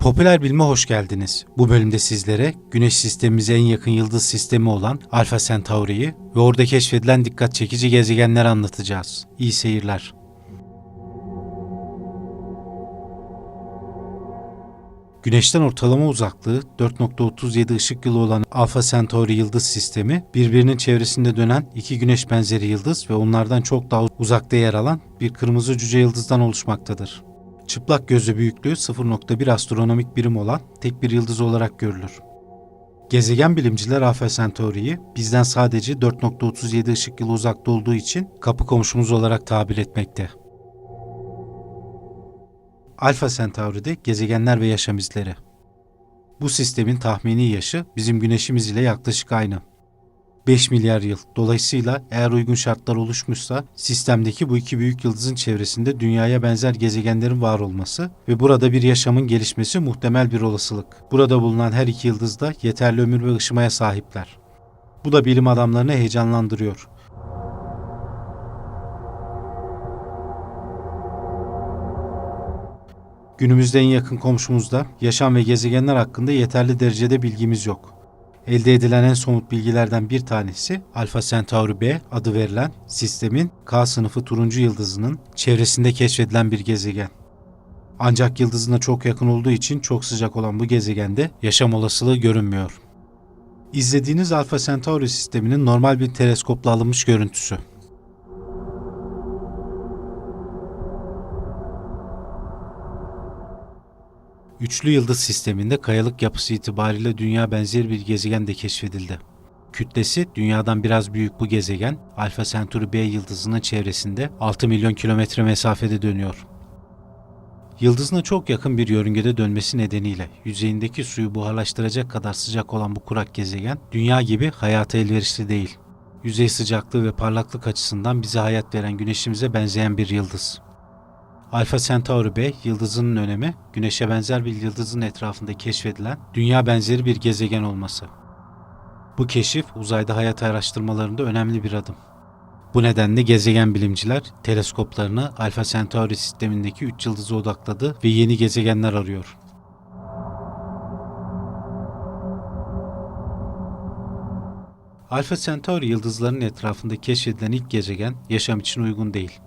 Popüler bilime hoş geldiniz. Bu bölümde sizlere Güneş sistemimize en yakın yıldız sistemi olan Alpha Centauri'yi ve orada keşfedilen dikkat çekici gezegenleri anlatacağız. İyi seyirler. Güneşten ortalama uzaklığı 4.37 ışık yılı olan Alpha Centauri yıldız sistemi, birbirinin çevresinde dönen iki güneş benzeri yıldız ve onlardan çok daha uzakta yer alan bir kırmızı cüce yıldızdan oluşmaktadır. Çıplak gözle büyüklüğü 0.1 astronomik birim olan tek bir yıldız olarak görülür. Gezegen bilimciler Alpha Centauri'yi bizden sadece 4.37 ışık yılı uzakta olduğu için kapı komşumuz olarak tabir etmekte. Alpha Centauri'de gezegenler ve yaşam izleri. Bu sistemin tahmini yaşı bizim güneşimiz ile yaklaşık aynı. 5 milyar yıl. Dolayısıyla eğer uygun şartlar oluşmuşsa sistemdeki bu iki büyük yıldızın çevresinde dünyaya benzer gezegenlerin var olması ve burada bir yaşamın gelişmesi muhtemel bir olasılık. Burada bulunan her iki yıldız da yeterli ömür ve ışımaya sahipler. Bu da bilim adamlarını heyecanlandırıyor. Günümüzde en yakın komşumuzda yaşam ve gezegenler hakkında yeterli derecede bilgimiz yok. Elde edilen en somut bilgilerden bir tanesi Alpha Centauri B adı verilen sistemin K sınıfı turuncu yıldızının çevresinde keşfedilen bir gezegen. Ancak yıldızına çok yakın olduğu için çok sıcak olan bu gezegende yaşam olasılığı görünmüyor. İzlediğiniz Alpha Centauri sisteminin normal bir teleskopla alınmış görüntüsü. Üçlü yıldız sisteminde kayalık yapısı itibariyle dünya benzeri bir gezegen de keşfedildi. Kütlesi dünyadan biraz büyük bu gezegen, Alpha Centauri B yıldızının çevresinde 6 milyon kilometre mesafede dönüyor. Yıldızına çok yakın bir yörüngede dönmesi nedeniyle yüzeyindeki suyu buharlaştıracak kadar sıcak olan bu kurak gezegen, dünya gibi hayata elverişli değil. Yüzey sıcaklığı ve parlaklık açısından bize hayat veren güneşimize benzeyen bir yıldız. Alpha Centauri B yıldızının önemi, Güneş'e benzer bir yıldızın etrafında keşfedilen dünya benzeri bir gezegen olması. Bu keşif uzayda hayat araştırmalarında önemli bir adım. Bu nedenle gezegen bilimciler teleskoplarını Alpha Centauri sistemindeki 3 yıldıza odakladı ve yeni gezegenler arıyor. Alpha Centauri yıldızlarının etrafında keşfedilen ilk gezegen yaşam için uygun değil.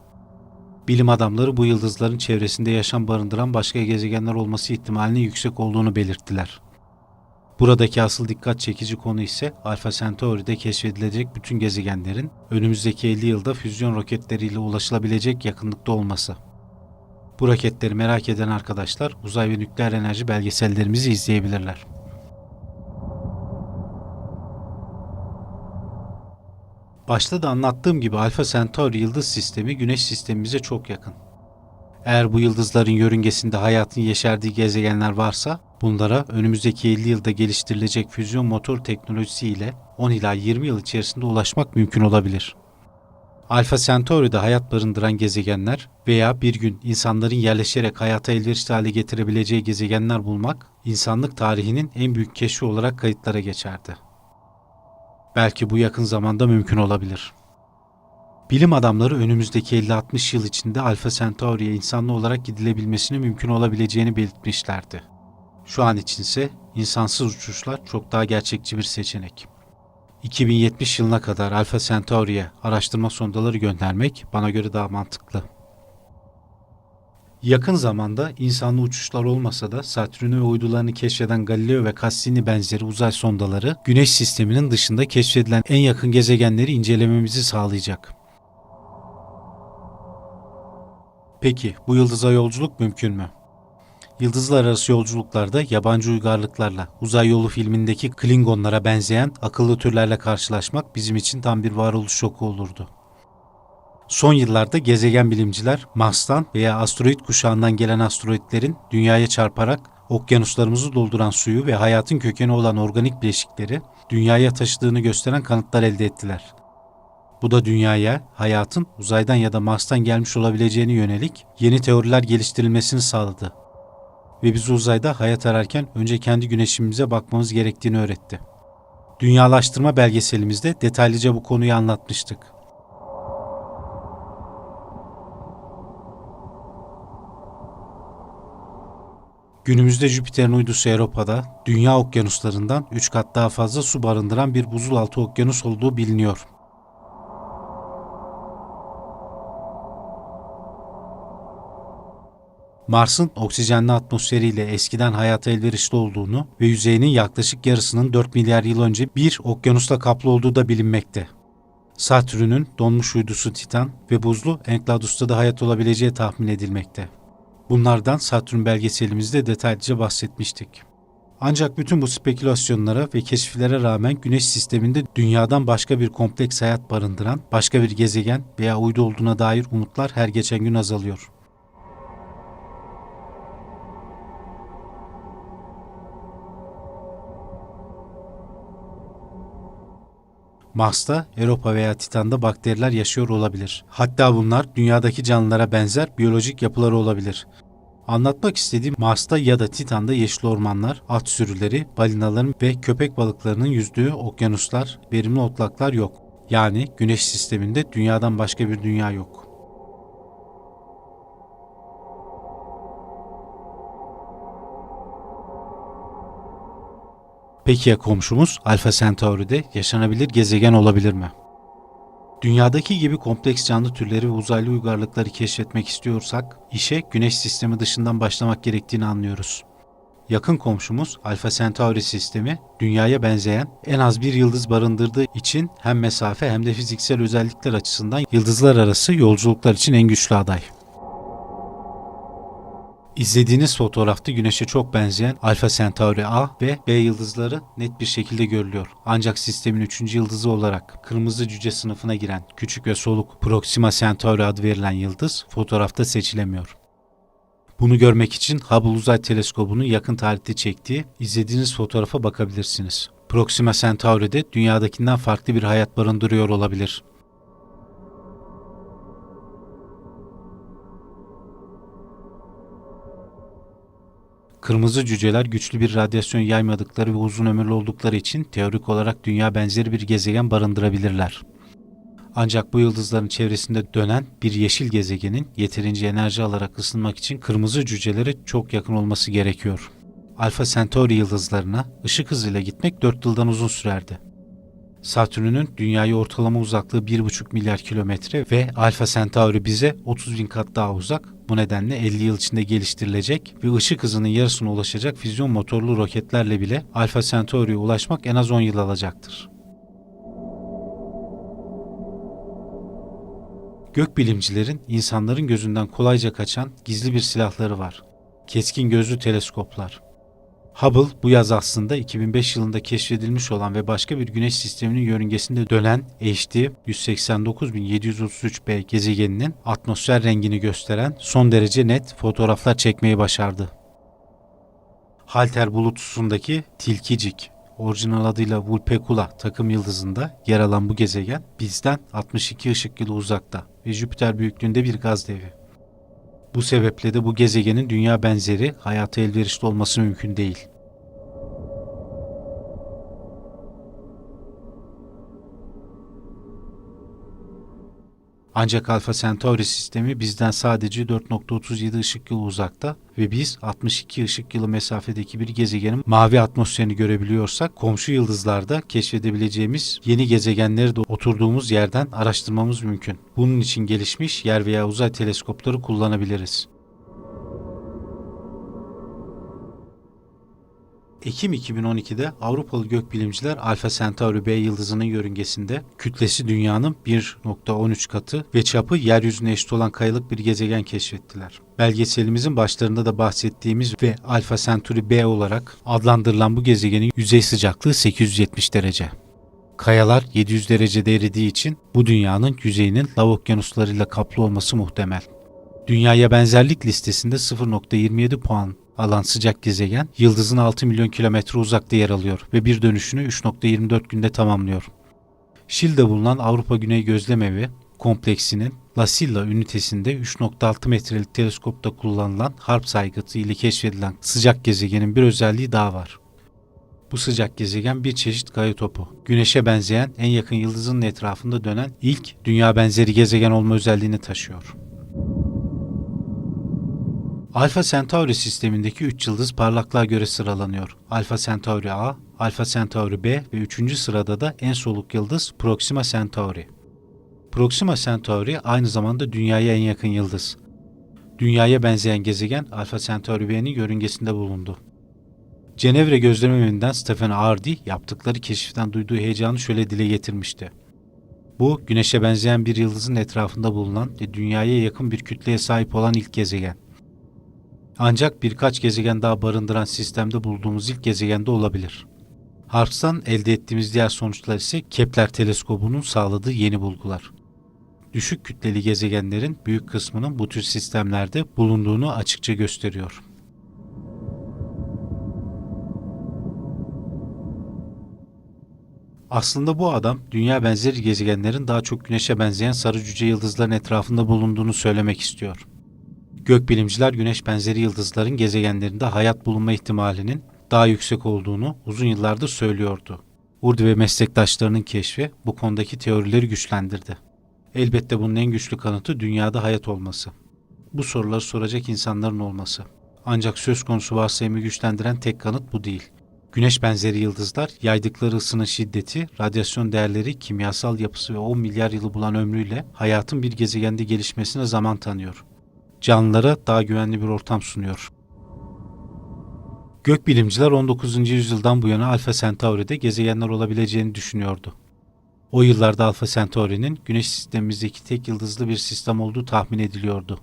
Bilim adamları bu yıldızların çevresinde yaşam barındıran başka gezegenler olması ihtimalinin yüksek olduğunu belirttiler. Buradaki asıl dikkat çekici konu ise Alpha Centauri'de keşfedilecek bütün gezegenlerin önümüzdeki 50 yılda füzyon roketleriyle ulaşılabilecek yakınlıkta olması. Bu roketleri merak eden arkadaşlar uzay ve nükleer enerji belgesellerimizi izleyebilirler. Başta da anlattığım gibi Alpha Centauri yıldız sistemi Güneş sistemimize çok yakın. Eğer bu yıldızların yörüngesinde hayatın yeşerdiği gezegenler varsa bunlara önümüzdeki 50 yılda geliştirilecek füzyon motor teknolojisi ile 10 ila 20 yıl içerisinde ulaşmak mümkün olabilir. Alpha Centauri'de hayat barındıran gezegenler veya bir gün insanların yerleşerek hayata elverişli hale getirebileceği gezegenler bulmak insanlık tarihinin en büyük keşfi olarak kayıtlara geçerdi. Belki bu yakın zamanda mümkün olabilir. Bilim adamları önümüzdeki 50-60 yıl içinde Alpha Centauri'ye insanlı olarak gidilebilmesini mümkün olabileceğini belirtmişlerdi. Şu an içinse insansız uçuşlar çok daha gerçekçi bir seçenek. 2070 yılına kadar Alpha Centauri'ye araştırma sondaları göndermek bana göre daha mantıklı. Yakın zamanda insanlı uçuşlar olmasa da Satürn'ü ve uydularını keşfeden Galileo ve Cassini benzeri uzay sondaları Güneş sisteminin dışında keşfedilen en yakın gezegenleri incelememizi sağlayacak. Peki bu yıldıza yolculuk mümkün mü? Yıldızlar arası yolculuklarda yabancı uygarlıklarla, uzay yolu filmindeki Klingonlara benzeyen akıllı türlerle karşılaşmak bizim için tam bir varoluş şoku olurdu. Son yıllarda gezegen bilimciler Mars'tan veya asteroid kuşağından gelen asteroidlerin dünyaya çarparak okyanuslarımızı dolduran suyu ve hayatın kökeni olan organik bileşikleri dünyaya taşıdığını gösteren kanıtlar elde ettiler. Bu da dünyaya hayatın uzaydan ya da Mars'tan gelmiş olabileceğini yönelik yeni teoriler geliştirilmesini sağladı. Ve bizi uzayda hayat ararken önce kendi güneşimize bakmamız gerektiğini öğretti. Dünyalaştırma belgeselimizde detaylıca bu konuyu anlatmıştık. Günümüzde Jüpiter'in uydusu Europa'da dünya okyanuslarından 3 kat daha fazla su barındıran bir buzulaltı okyanus olduğu biliniyor. Mars'ın oksijenli atmosferiyle eskiden hayata elverişli olduğunu ve yüzeyinin yaklaşık yarısının 4 milyar yıl önce bir okyanusla kaplı olduğu da bilinmekte. Satürn'ün donmuş uydusu Titan ve buzlu Enceladus'ta da hayat olabileceği tahmin edilmekte. Bunlardan Satürn belgeselimizde detaylıca bahsetmiştik. Ancak bütün bu spekülasyonlara ve keşiflere rağmen Güneş sisteminde dünyadan başka bir kompleks hayat barındıran başka bir gezegen veya uydu olduğuna dair umutlar her geçen gün azalıyor. Mars'ta, Europa veya Titan'da bakteriler yaşıyor olabilir. Hatta bunlar dünyadaki canlılara benzer biyolojik yapıları olabilir. Anlatmak istediğim Mars'ta ya da Titan'da yeşil ormanlar, at sürüleri, balinaların ve köpek balıklarının yüzdüğü okyanuslar, verimli otlaklar yok. Yani Güneş sisteminde dünyadan başka bir dünya yok. Peki ya komşumuz Alfa Centauri'de yaşanabilir gezegen olabilir mi? Dünyadaki gibi kompleks canlı türleri ve uzaylı uygarlıkları keşfetmek istiyorsak, işe Güneş sistemi dışından başlamak gerektiğini anlıyoruz. Yakın komşumuz Alfa Centauri sistemi, Dünya'ya benzeyen en az bir yıldız barındırdığı için hem mesafe hem de fiziksel özellikler açısından yıldızlar arası yolculuklar için en güçlü aday. İzlediğiniz fotoğrafta Güneş'e çok benzeyen Alfa Centauri A ve B yıldızları net bir şekilde görülüyor. Ancak sistemin 3. yıldızı olarak kırmızı cüce sınıfına giren küçük ve soluk Proxima Centauri adı verilen yıldız fotoğrafta seçilemiyor. Bunu görmek için Hubble Uzay Teleskobu'nun yakın tarihte çektiği izlediğiniz fotoğrafa bakabilirsiniz. Proxima Centauri'de dünyadakinden farklı bir hayat barındırıyor olabilir. Kırmızı cüceler güçlü bir radyasyon yaymadıkları ve uzun ömürlü oldukları için teorik olarak dünya benzeri bir gezegen barındırabilirler. Ancak bu yıldızların çevresinde dönen bir yeşil gezegenin yeterince enerji alarak ısınmak için kırmızı cücelere çok yakın olması gerekiyor. Alfa Centauri yıldızlarına ışık hızıyla gitmek 4 yıldan uzun sürerdi. Satürn'ün dünyaya ortalama uzaklığı 1,5 milyar kilometre ve Alfa Centauri bize 30 bin kat daha uzak. Bu nedenle 50 yıl içinde geliştirilecek ve ışık hızının yarısına ulaşacak füzyon motorlu roketlerle bile Alfa Centauri'ye ulaşmak en az 10 yıl alacaktır. Gökbilimcilerin insanların gözünden kolayca kaçan gizli bir silahları var. Keskin gözlü teleskoplar. Hubble bu yaz aslında 2005 yılında keşfedilmiş olan ve başka bir güneş sisteminin yörüngesinde dönen HD 189.733b gezegeninin atmosfer rengini gösteren son derece net fotoğraflar çekmeyi başardı. Halter bulutusundaki Tilkicik, orijinal adıyla Vulpecula takım yıldızında yer alan bu gezegen bizden 62 ışık yılı uzakta ve Jüpiter büyüklüğünde bir gaz devi. Bu sebeple de bu gezegenin dünya benzeri hayata elverişli olması mümkün değil. Ancak Alfa Centauri sistemi bizden sadece 4.37 ışık yılı uzakta ve biz 62 ışık yılı mesafedeki bir gezegenin mavi atmosferini görebiliyorsak komşu yıldızlarda keşfedebileceğimiz yeni gezegenleri de oturduğumuz yerden araştırmamız mümkün. Bunun için gelişmiş yer veya uzay teleskopları kullanabiliriz. Ekim 2012'de Avrupalı gökbilimciler Alfa Centauri B yıldızının yörüngesinde kütlesi dünyanın 1.13 katı ve çapı yeryüzüne eşit olan kayalık bir gezegen keşfettiler. Belgeselimizin başlarında da bahsettiğimiz ve Alfa Centauri B olarak adlandırılan bu gezegenin yüzey sıcaklığı 870 derece. Kayalar 700 derecede eridiği için bu dünyanın yüzeyinin lav okyanuslarıyla kaplı olması muhtemel. Dünyaya benzerlik listesinde 0.27 puan alan sıcak gezegen yıldızın 6 milyon kilometre uzakta yer alıyor ve bir dönüşünü 3.24 günde tamamlıyor. Şili'de bulunan Avrupa Güney Gözlem Evi kompleksinin La Silla ünitesinde 3.6 metrelik teleskopta kullanılan harp saygıtı ile keşfedilen sıcak gezegenin bir özelliği daha var. Bu sıcak gezegen bir çeşit kaya topu. Güneşe benzeyen en yakın yıldızın etrafında dönen ilk dünya benzeri gezegen olma özelliğini taşıyor. Alfa Centauri sistemindeki 3 yıldız parlaklığa göre sıralanıyor. Alfa Centauri A, Alfa Centauri B ve 3. sırada da en soluk yıldız Proxima Centauri. Proxima Centauri aynı zamanda Dünya'ya en yakın yıldız. Dünya'ya benzeyen gezegen Alfa Centauri B'nin yörüngesinde bulundu. Cenevre gözlem evinden Stephen Hardy yaptıkları keşiften duyduğu heyecanı şöyle dile getirmişti. Bu, Güneş'e benzeyen bir yıldızın etrafında bulunan ve Dünya'ya yakın bir kütleye sahip olan ilk gezegen. Ancak birkaç gezegen daha barındıran sistemde bulduğumuz ilk gezegende olabilir. Harps'tan elde ettiğimiz diğer sonuçlar ise Kepler teleskobunun sağladığı yeni bulgular. Düşük kütleli gezegenlerin büyük kısmının bu tür sistemlerde bulunduğunu açıkça gösteriyor. Aslında bu adam dünya benzeri gezegenlerin daha çok güneşe benzeyen sarı cüce yıldızların etrafında bulunduğunu söylemek istiyor. Gökbilimciler güneş benzeri yıldızların gezegenlerinde hayat bulunma ihtimalinin daha yüksek olduğunu uzun yıllardır söylüyordu. Urdu ve meslektaşlarının keşfi bu konudaki teorileri güçlendirdi. Elbette bunun en güçlü kanıtı dünyada hayat olması. Bu soruları soracak insanların olması. Ancak söz konusu varsayımı güçlendiren tek kanıt bu değil. Güneş benzeri yıldızlar yaydıkları ısının şiddeti, radyasyon değerleri, kimyasal yapısı ve 10 milyar yılı bulan ömrüyle hayatın bir gezegende gelişmesine zaman tanıyor. Canlılara daha güvenli bir ortam sunuyor. Gökbilimciler 19. yüzyıldan bu yana Alfa Centauri'de gezegenler olabileceğini düşünüyordu. O yıllarda Alfa Centauri'nin Güneş sistemimizdeki tek yıldızlı bir sistem olduğu tahmin ediliyordu.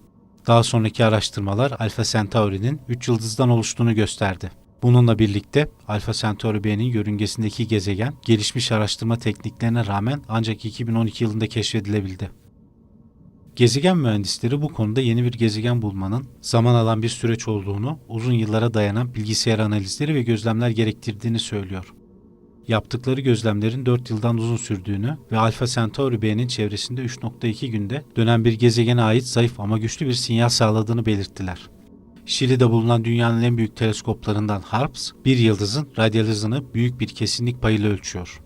Daha sonraki araştırmalar Alfa Centauri'nin 3 yıldızdan oluştuğunu gösterdi. Bununla birlikte Alfa Centauri B'nin yörüngesindeki gezegen gelişmiş araştırma tekniklerine rağmen ancak 2012 yılında keşfedilebildi. Gezegen mühendisleri bu konuda yeni bir gezegen bulmanın zaman alan bir süreç olduğunu, uzun yıllara dayanan bilgisayar analizleri ve gözlemler gerektirdiğini söylüyor. Yaptıkları gözlemlerin 4 yıldan uzun sürdüğünü ve Alfa Centauri B'nin çevresinde 3.2 günde dönen bir gezegene ait zayıf ama güçlü bir sinyal sağladığını belirttiler. Şili'de bulunan dünyanın en büyük teleskoplarından HARPS, bir yıldızın radyal hızını büyük bir kesinlik payıyla ölçüyor.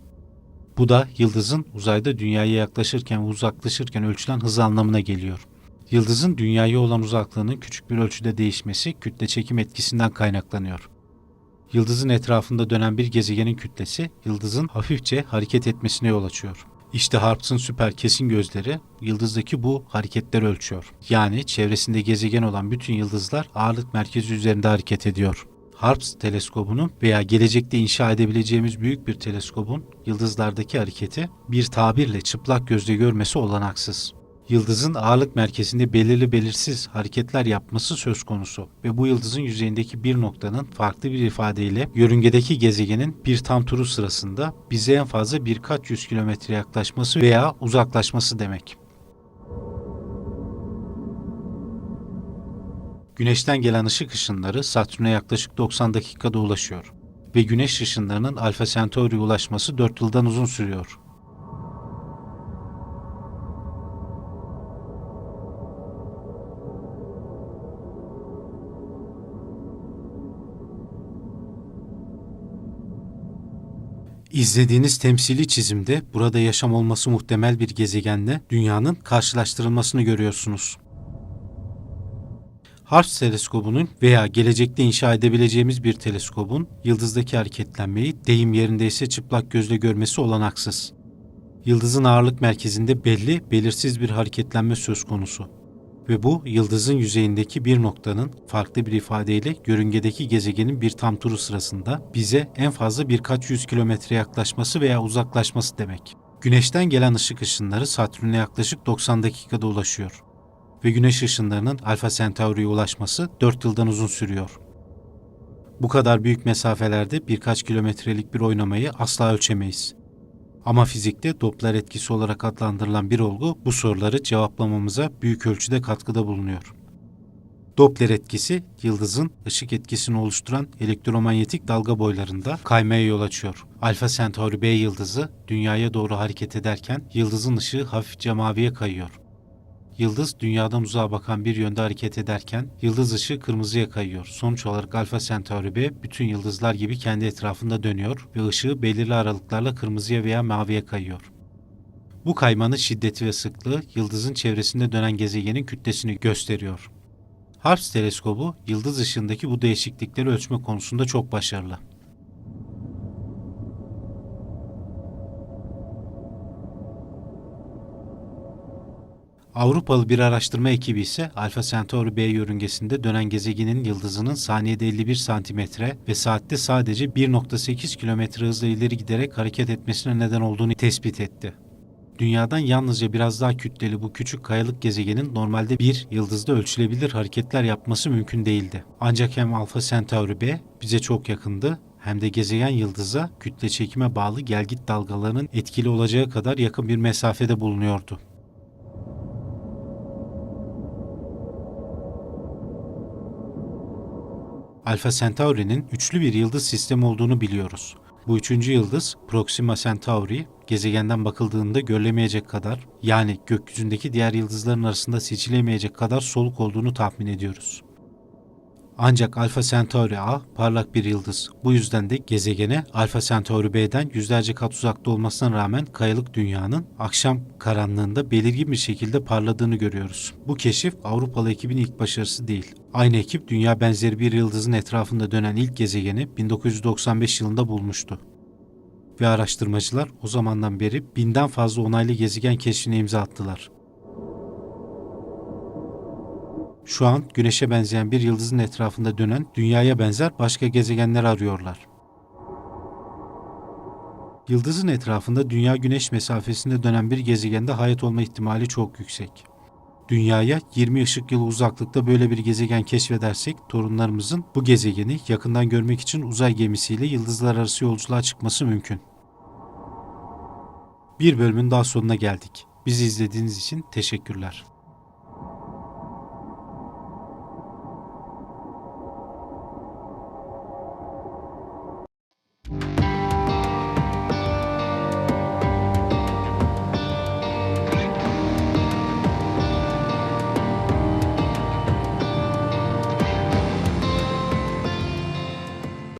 Bu da yıldızın uzayda dünyaya yaklaşırken ve uzaklaşırken ölçülen hızı anlamına geliyor. Yıldızın dünyaya olan uzaklığının küçük bir ölçüde değişmesi kütle çekim etkisinden kaynaklanıyor. Yıldızın etrafında dönen bir gezegenin kütlesi, yıldızın hafifçe hareket etmesine yol açıyor. İşte Harps'ın süper kesin gözleri yıldızdaki bu hareketleri ölçüyor. Yani çevresinde gezegen olan bütün yıldızlar ağırlık merkezi üzerinde hareket ediyor. Harps teleskobunun veya gelecekte inşa edebileceğimiz büyük bir teleskobun yıldızlardaki hareketi bir tabirle çıplak gözle görmesi olanaksız. Yıldızın ağırlık merkezinde belirli belirsiz hareketler yapması söz konusu ve bu yıldızın yüzeyindeki bir noktanın farklı bir ifadeyle yörüngedeki gezegenin bir tam turu sırasında bize en fazla birkaç yüz kilometre yaklaşması veya uzaklaşması demek. Güneşten gelen ışık ışınları Satürn'e yaklaşık 90 dakikada ulaşıyor ve güneş ışınlarının Alfa Centauri'ye ulaşması 4 yıldan uzun sürüyor. İzlediğiniz temsili çizimde burada yaşam olması muhtemel bir gezegenle dünyanın karşılaştırılmasını görüyorsunuz. Harps teleskobunun veya gelecekte inşa edebileceğimiz bir teleskobun yıldızdaki hareketlenmeyi deyim yerindeyse çıplak gözle görmesi olanaksız. Yıldızın ağırlık merkezinde belli, belirsiz bir hareketlenme söz konusu. Ve bu yıldızın yüzeyindeki bir noktanın farklı bir ifadeyle yörüngedeki gezegenin bir tam turu sırasında bize en fazla birkaç yüz kilometre yaklaşması veya uzaklaşması demek. Güneşten gelen ışık ışınları Satürn'e yaklaşık 90 dakikada ulaşıyor ve güneş ışınlarının Alfa Centauri'ye ulaşması 4 yıldan uzun sürüyor. Bu kadar büyük mesafelerde birkaç kilometrelik bir oynamayı asla ölçemeyiz. Ama fizikte Doppler etkisi olarak adlandırılan bir olgu bu soruları cevaplamamıza büyük ölçüde katkıda bulunuyor. Doppler etkisi, yıldızın ışık etkisini oluşturan elektromanyetik dalga boylarında kaymaya yol açıyor. Alfa Centauri B yıldızı dünyaya doğru hareket ederken yıldızın ışığı hafifçe maviye kayıyor. Yıldız dünyadan uzağa bakan bir yönde hareket ederken yıldız ışığı kırmızıya kayıyor. Sonuç olarak Alfa Centauri B bütün yıldızlar gibi kendi etrafında dönüyor ve ışığı belirli aralıklarla kırmızıya veya maviye kayıyor. Bu kaymanın şiddeti ve sıklığı yıldızın çevresinde dönen gezegenin kütlesini gösteriyor. HARPS teleskobu yıldız ışığındaki bu değişiklikleri ölçme konusunda çok başarılı. Avrupalı bir araştırma ekibi ise Alpha Centauri B yörüngesinde dönen gezegenin yıldızının saniyede 51 santimetre ve saatte sadece 1.8 kilometre hızla ileri giderek hareket etmesine neden olduğunu tespit etti. Dünyadan yalnızca biraz daha kütleli bu küçük kayalık gezegenin normalde bir yıldızda ölçülebilir hareketler yapması mümkün değildi. Ancak hem Alpha Centauri B bize çok yakındı hem de gezegen yıldıza kütle çekime bağlı gelgit dalgalarının etkili olacağı kadar yakın bir mesafede bulunuyordu. Alpha Centauri'nin üçlü bir yıldız sistemi olduğunu biliyoruz. Bu üçüncü yıldız Proxima Centauri, gezegenden bakıldığında görülemeyecek kadar, yani gökyüzündeki diğer yıldızların arasında seçilemeyecek kadar soluk olduğunu tahmin ediyoruz. Ancak Alpha Centauri A parlak bir yıldız. Bu yüzden de gezegene Alpha Centauri B'den yüzlerce kat uzakta olmasına rağmen kayalık dünyanın akşam karanlığında belirgin bir şekilde parladığını görüyoruz. Bu keşif Avrupalı ekibin ilk başarısı değil. Aynı ekip dünya benzeri bir yıldızın etrafında dönen ilk gezegeni 1995 yılında bulmuştu. Ve araştırmacılar o zamandan beri binden fazla onaylı gezegen keşfine imza attılar. Şu an Güneş'e benzeyen bir yıldızın etrafında dönen Dünya'ya benzer başka gezegenler arıyorlar. Yıldızın etrafında Dünya-Güneş mesafesinde dönen bir gezegende hayat olma ihtimali çok yüksek. Dünyaya 20 ışık yılı uzaklıkta böyle bir gezegen keşfedersek torunlarımızın bu gezegeni yakından görmek için uzay gemisiyle yıldızlar arası yolculuğa çıkması mümkün. Bir bölümün daha sonuna geldik. Bizi izlediğiniz için teşekkürler.